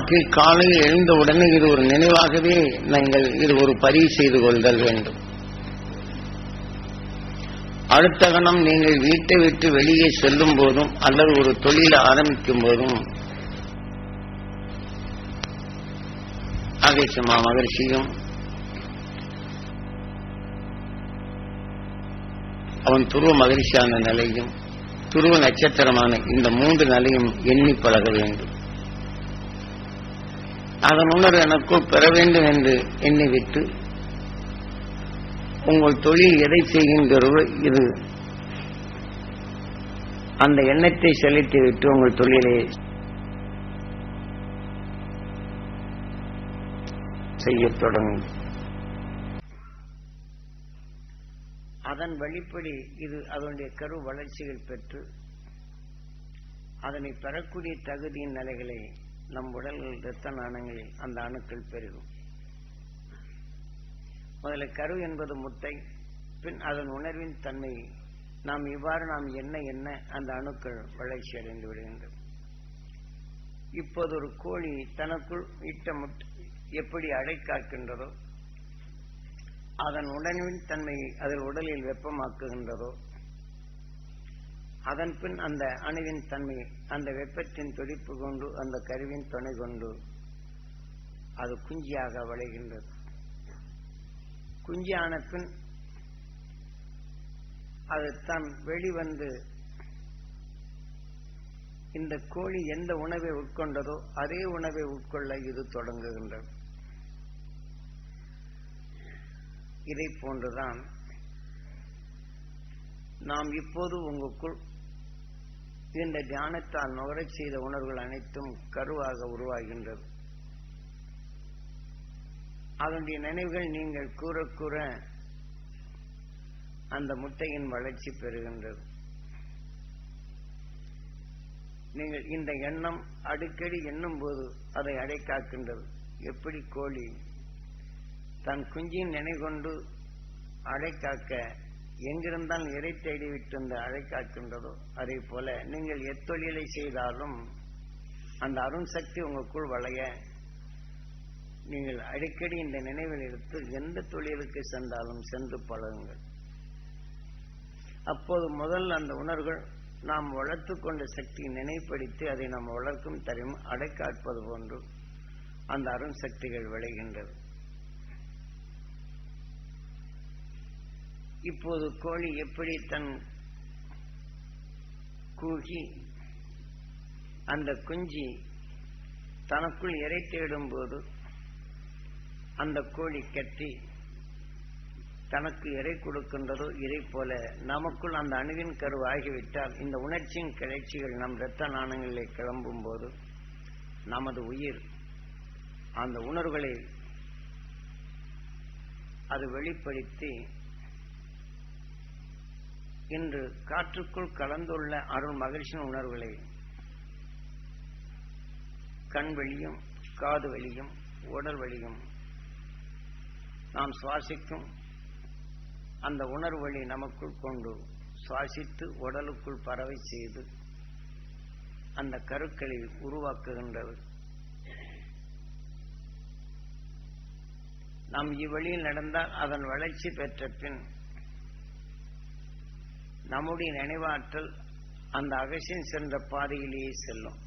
நமக்கு காலையில் எழுந்தவுடனே இது ஒரு நினைவாகவே நீங்கள் இது ஒரு பதிவு செய்து கொள்தல் வேண்டும். அடுத்த கணம் நீங்கள் வீட்டை விட்டு வெளியே செல்லும் போதும் அல்லது ஒரு தொழிலை ஆரம்பிக்கும் போதும் ஆகேசமா மகிழ்ச்சியும் அவன் துருவ மகிழ்ச்சியான நிலையும் துருவ நட்சத்திரமான இந்த மூன்று நிலையும் எண்ணி பழக வேண்டும். அதன் உணர் எனக்குள் பெற வேண்டும் என்று எண்ணிவிட்டு உங்கள் தொழில் எதை செய்கின்றோ இது. அந்த எண்ணத்தை செலுத்திவிட்டு உங்கள் தொழிலை செய்ய தொடங்கும். அதன் வழிப்படி இது அதனுடைய கரு வளர்ச்சிகள் பெற்று அதனை பெறக்கூடிய தகுதியின் நிலைகளை நம் உடல் இரத்த நாணங்களில் அந்த அணுக்கள் பெருகும். முதல்ல கரு என்பது முட்டை பின் அதன் உணர்வின் தன்மை. நாம் இவ்வாறு நாம் என்ன என்ன அந்த அணுக்கள் வளர்ச்சி அடைந்து விடுகின்றது இப்போது ஒரு கோழி தனக்குள் இட்ட முட்டை எப்படி அடைக்காக்கின்றதோ அதன் உணர்வின் தன்மையை அதில் உடலில் வெப்பமாக்குகின்றதோ அதன் பின் அந்த அணுவின் தன்மை அந்த வெப்பத்தின் துடிப்பு கொண்டு அந்த கருவின் துணை கொண்டு அது குஞ்சியாக விளைகின்றது. குஞ்சியான பின் அது தான் வெளிவந்து இந்த கோழி எந்த உணவை உட்கொண்டதோ அதே உணவை உட்கொள்ள இது தொடங்குகின்றது. இதை போன்றுதான் நாம் இப்போது உங்களுக்குள் இந்த தியானத்தால் நுகரச் செய்த உணர்வுகள் அனைத்தும் கருவாக உருவாகின்றது. அதனுடைய நினைவுகள் நீங்கள் கூற கூற அந்த முட்டையின் வளர்ச்சி பெறுகின்றது. நீங்கள் இந்த எண்ணம் அடிக்கடி எண்ணும் போது அதை அடைக்காக்கின்றது. எப்படி கோழி? தன் குஞ்சின் நினைகொண்டு அடைக்காக்க எங்கிருந்தால் இறை தேடி இந்த அழை காக்கின்றதோ அதே போல நீங்கள் எத்தொழிலை செய்தாலும் அந்த அருண் சக்தி உங்களுக்குள் வளைய நீங்கள் அடிக்கடி இந்த நினைவில் எடுத்து எந்த தொழிலுக்கு சென்றாலும் சென்று பழகுங்கள். அப்போது முதல் அந்த உணர்வுகள் நாம் வளர்த்து கொண்ட சக்தியை நினைப்படுத்தி அதை நாம் வளர்க்கும் தரும் அடைக்காட்பது போன்று அந்த அருண் சக்திகள் விளைகின்றது. இப்போது கோழி எப்படி தன் கூகி அந்த குஞ்சி தனக்குள் இறை தேடும் போது அந்த கோழி கட்டி தனக்கு இறை கொடுக்கின்றதோ இதை போல நமக்குள் அந்த அணுவின் கரு ஆகிவிட்டால் இந்த உணர்ச்சியின் கிளர்ச்சிகள் நம் இரத்த நாணங்களில் கிளம்பும் போது நமது உயிர் அந்த உணர்வுகளை அது வெளிப்படுத்தி இன்று காற்றுக்குள் கலந்துள்ள அருள் மகிழ்ச்சியின் உணர்வுகளை கண் வழியும் காது வழியும் உடல் வழியும் நாம் சுவாசிக்கும் அந்த உணர்வு வழி நமக்குள் கொண்டு சுவாசித்து உடலுக்குள் பறவை செய்து அந்த கருக்களை உருவாக்குகின்றது நாம் இவ்வழியில் நடந்தால் அதன் வளர்ச்சி பெற்ற பின் நம்முடைய நினைவாற்றல் அந்த அகசியம் சென்ற பாதையிலேயே செல்லும்.